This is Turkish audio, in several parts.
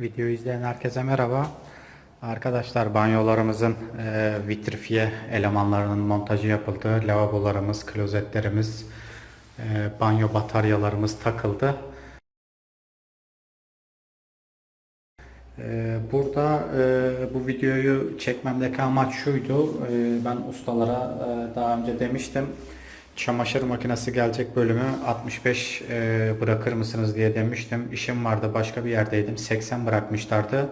Videoyu izleyen herkese merhaba. Arkadaşlar banyolarımızın e, vitrifiye elemanlarının montajı yapıldı. Lavabolarımız, klozetlerimiz, e, banyo bataryalarımız takıldı. E, burada e, bu videoyu çekmemdeki amaç şuydu. E, ben ustalara e, daha önce demiştim. Çamaşır makinesi gelecek bölümü 65 e, bırakır mısınız diye demiştim. İşim vardı başka bir yerdeydim. 80 bırakmışlardı.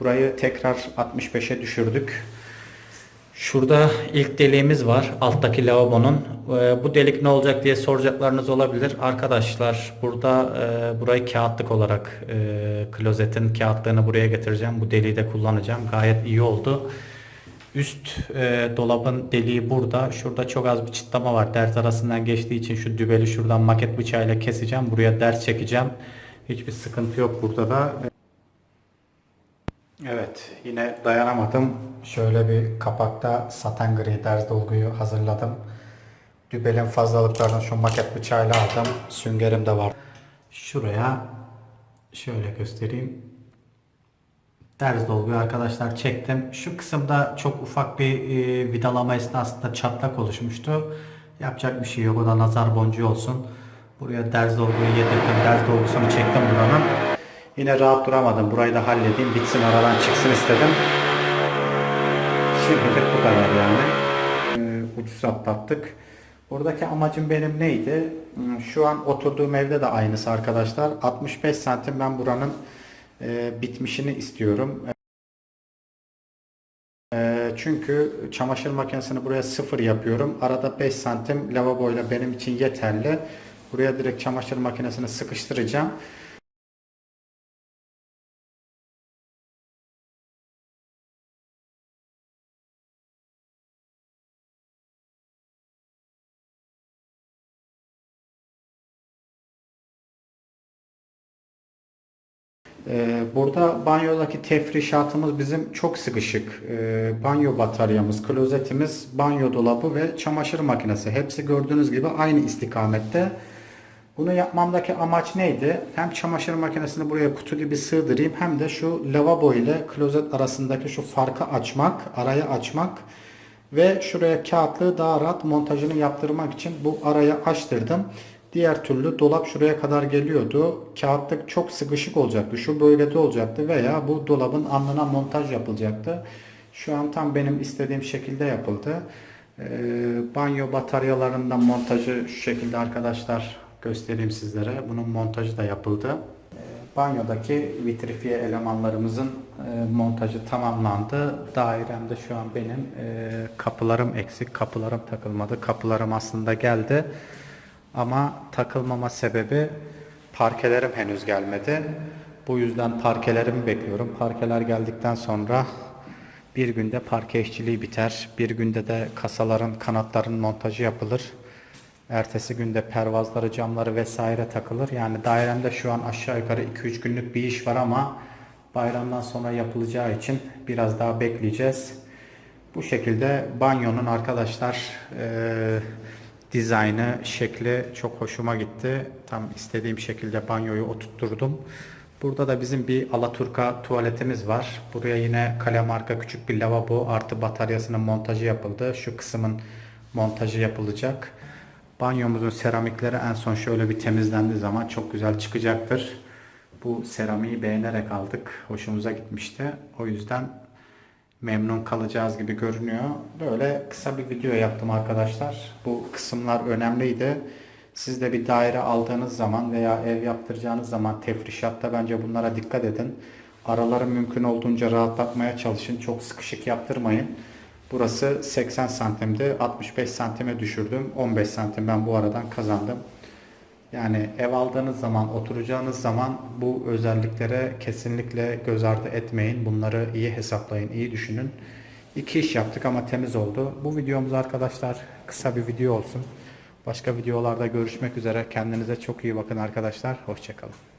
Burayı tekrar 65'e düşürdük. Şurada ilk deliğimiz var. Alttaki lavabonun. E, bu delik ne olacak diye soracaklarınız olabilir. Arkadaşlar burada e, burayı kağıtlık olarak e, klozetin kağıtlığını buraya getireceğim. Bu deliği de kullanacağım. Gayet iyi oldu. Üst e, dolabın deliği burada. Şurada çok az bir çıtlama var. Ders arasından geçtiği için şu dübeli şuradan maket bıçağıyla keseceğim. Buraya ders çekeceğim. Hiçbir sıkıntı yok burada da. Evet yine dayanamadım. Şöyle bir kapakta saten gri ders dolguyu hazırladım. Dübelin fazlalıklarını şu maket bıçağıyla aldım. Süngerim de var. Şuraya şöyle göstereyim. Ders dolguyu arkadaşlar çektim. Şu kısımda çok ufak bir e, vidalama esnasında çatlak oluşmuştu. Yapacak bir şey yok. O da nazar boncuğu olsun. Buraya ders dolguyu yedirdim. Ders dolgusunu çektim buranın. Yine rahat duramadım. Burayı da halledeyim. Bitsin aradan çıksın istedim. Şimdilik bu kadar yani. Ee, ucuz atlattık. Buradaki amacım benim neydi? Hmm, Şu an oturduğum evde de aynısı arkadaşlar. 65 santim ben buranın bitmişini istiyorum. E, çünkü çamaşır makinesini buraya sıfır yapıyorum. Arada 5 santim lavaboyla benim için yeterli. Buraya direkt çamaşır makinesini sıkıştıracağım. Burada banyodaki tefrişatımız bizim çok sıkışık. Ee, Banyo bataryamız, klozetimiz, banyo dolabı ve çamaşır makinesi. Hepsi gördüğünüz gibi aynı istikamette. Bunu yapmamdaki amaç neydi? Hem çamaşır makinesini buraya kutu gibi sığdırayım hem de şu lavabo ile klozet arasındaki şu farkı açmak, arayı açmak ve şuraya kağıtlığı daha rahat montajını yaptırmak için bu arayı açtırdım. Diğer türlü dolap şuraya kadar geliyordu. Kağıtlık çok sıkışık olacaktı. Şu bölgede olacaktı veya bu dolabın alnına montaj yapılacaktı. Şu an tam benim istediğim şekilde yapıldı. Ee, banyo bataryalarından montajı şu şekilde arkadaşlar göstereyim sizlere. Bunun montajı da yapıldı. Ee, Banyodaki vitrifiye elemanlarımızın e, montajı tamamlandı. Dairemde şu an benim e, kapılarım eksik. Kapılarım takılmadı. Kapılarım aslında geldi. Ama takılmama sebebi parkelerim henüz gelmedi. Bu yüzden parkelerimi bekliyorum. Parkeler geldikten sonra bir günde parke işçiliği biter. Bir günde de kasaların, kanatların montajı yapılır. Ertesi günde pervazları, camları vesaire takılır. Yani dairemde şu an aşağı yukarı 2-3 günlük bir iş var ama bayramdan sonra yapılacağı için biraz daha bekleyeceğiz. Bu şekilde banyonun arkadaşlar eee dizaynı, şekli çok hoşuma gitti. Tam istediğim şekilde banyoyu oturtturdum. Burada da bizim bir Alaturka tuvaletimiz var. Buraya yine kale marka küçük bir lavabo artı bataryasının montajı yapıldı. Şu kısmın montajı yapılacak. Banyomuzun seramikleri en son şöyle bir temizlendiği zaman çok güzel çıkacaktır. Bu seramiği beğenerek aldık. Hoşumuza gitmişti. O yüzden memnun kalacağız gibi görünüyor. Böyle kısa bir video yaptım arkadaşlar. Bu kısımlar önemliydi. Siz de bir daire aldığınız zaman veya ev yaptıracağınız zaman tefrişatta bence bunlara dikkat edin. Araları mümkün olduğunca rahatlatmaya çalışın. Çok sıkışık yaptırmayın. Burası 80 santimdi. 65 santime düşürdüm. 15 santim ben bu aradan kazandım. Yani ev aldığınız zaman, oturacağınız zaman bu özelliklere kesinlikle göz ardı etmeyin. Bunları iyi hesaplayın, iyi düşünün. İki iş yaptık ama temiz oldu. Bu videomuz arkadaşlar kısa bir video olsun. Başka videolarda görüşmek üzere. Kendinize çok iyi bakın arkadaşlar. Hoşçakalın.